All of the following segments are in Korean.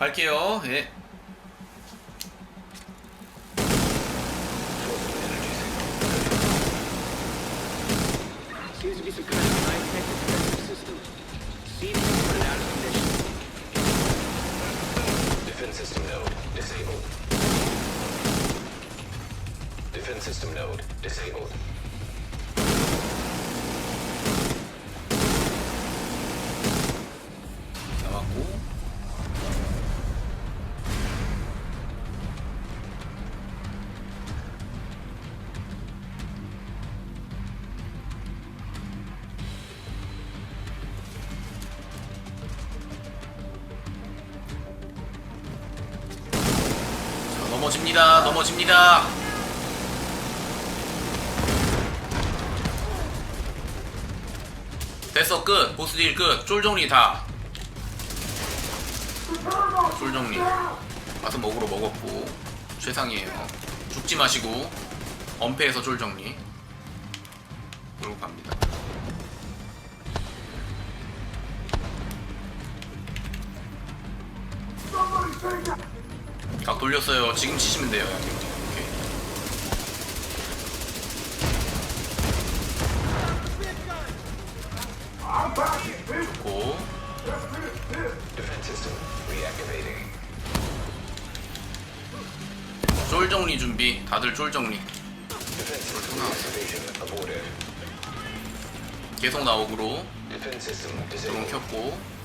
갈게요. 예. To 넘어집니다. 넘어집니다. 됐어 끝 보스 딜 끝. 쫄 정리 다. 쫄 정리. 와서 먹으러 먹었고 최상이에요. 죽지 마시고 엄폐해서 쫄 정리. 그리고 갑니다. 돌렸어요. 지금 치시면 돼요. 오케이. 좋고. 쫄 정리 준비. 다들 쫄 정리. 계속 system 드론. 켰고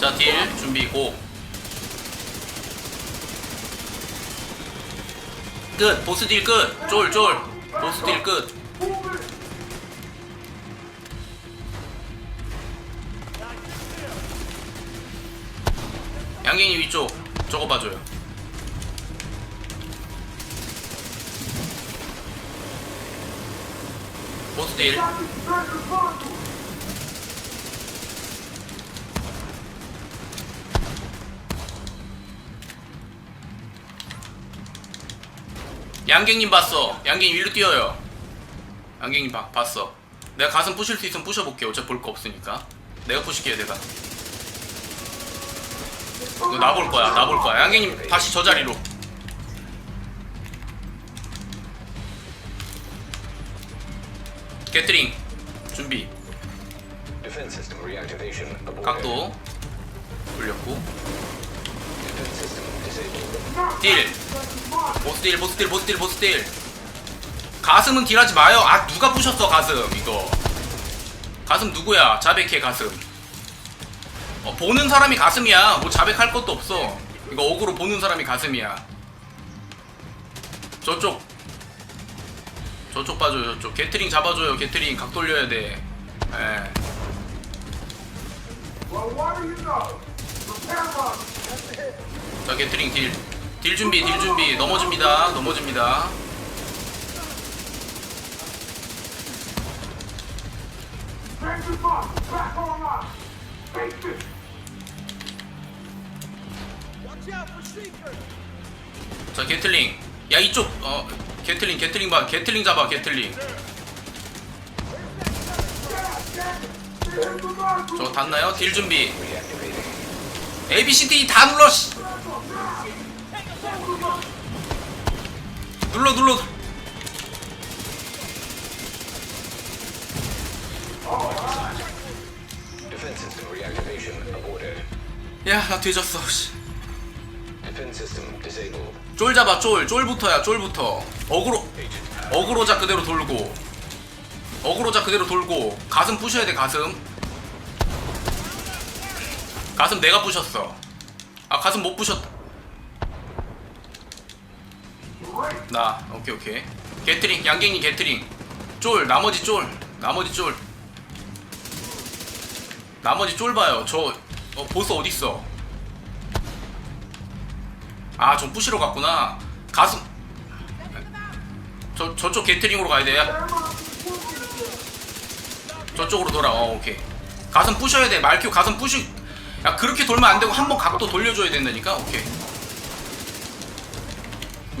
자, 딜 준비 고. 끝. 보스 딜 끝. 쫄, 쫄. 보스 딜 끝. 양갱이 위쪽. 저거 봐줘요. 딜. 양갱님 봤어. 양갱 일로 뛰어요. 양갱님 봐, 봤어. 내가 가슴 부실 수 있으면 부셔볼게. 어차피 볼 거 없으니까. 내가 부실게요, 내가. 이거 나볼 거야, 나 볼 거야. 양갱님 다시 저 자리로. 게트링 준비. 각도 disabled. 딜. 보스 딜 보스 딜 보스 딜 보스 딜. 가슴은 딜하지 마요. 아 누가 부셨어 가슴 이거. 가슴 누구야? 자백해 가슴. 어, 보는 사람이 가슴이야. 뭐 자백할 것도 없어. 이거 어그로 보는 사람이 가슴이야. 저쪽 저쪽 봐줘요 저쪽 게트링 잡아줘요 게트링 각 돌려야 돼 예. 자 게트링 딜. 딜 준비 딜 준비 넘어집니다 넘어집니다. 자 게틀링 야 이쪽 어 게틀링 게틀링 봐 게틀링 잡아 게틀링. 저 닿나요? 딜 준비 Reactivating. A B C D 다 눌러 씨. 눌러 눌러. 야나 뒤졌어 씨. 쫄 잡아 쫄. 쫄부터야 쫄부터. 어그로 어그로자 그대로 돌고. 어그로자 그대로 돌고. 가슴 부셔야 돼 가슴. 가슴 내가 부셨어. 아 가슴 못 부셨다 나 오케이 오케이. 게트링 양갱이 게트링. 쫄 나머지 쫄. 나머지 쫄. 나머지 쫄 봐요. 저 어, 보스 어딨어 아, 좀 부시러 갔구나. 가슴. 저 저쪽 게트링으로 가야 돼. 저쪽으로 돌아. 어, 오케이. 가슴 부셔야 돼. 말큐 가슴 부시. 야, 그렇게 돌면 안 되고 한 번 각도 돌려줘야 된다니까. 오케이.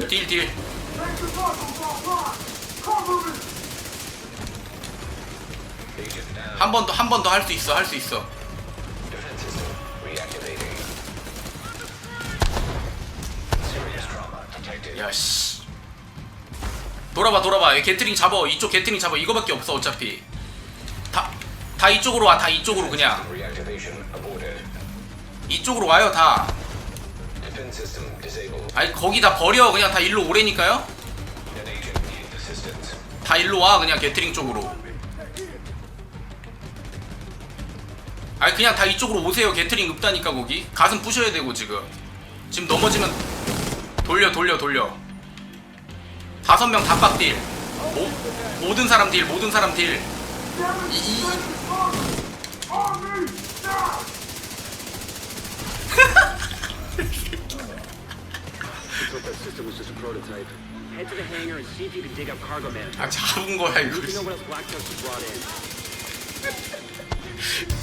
딜 딜. 한 번 더 한 번 더 할 수 있어 할 수 있어 야씨. 돌아봐 돌아봐. 얘 게트링 잡어. 이쪽 게트링 잡어. 이거밖에 없어 어차피. 다 다 이쪽으로 와 다 이쪽으로 그냥. 이쪽으로 와요 다. 아니 거기 다 버려. 그냥 다 일로 오래니까요. 다 일로 와 그냥 게트링 쪽으로. 아니 그냥 다 이쪽으로 오세요. 게트링 읍다니까 거기. 가슴 부셔야 되고 지금. 지금 넘어지면 돌려 돌려 돌려 다섯 명다 빡딜 모, 모든 사람 딜 모든 사람 딜 이, 이, On me! Now! thought that system was just a prototype. Head to the hangar and see if you can dig up cargo man. 아 잡은 거야 이거 what else Black Tusk has brought in.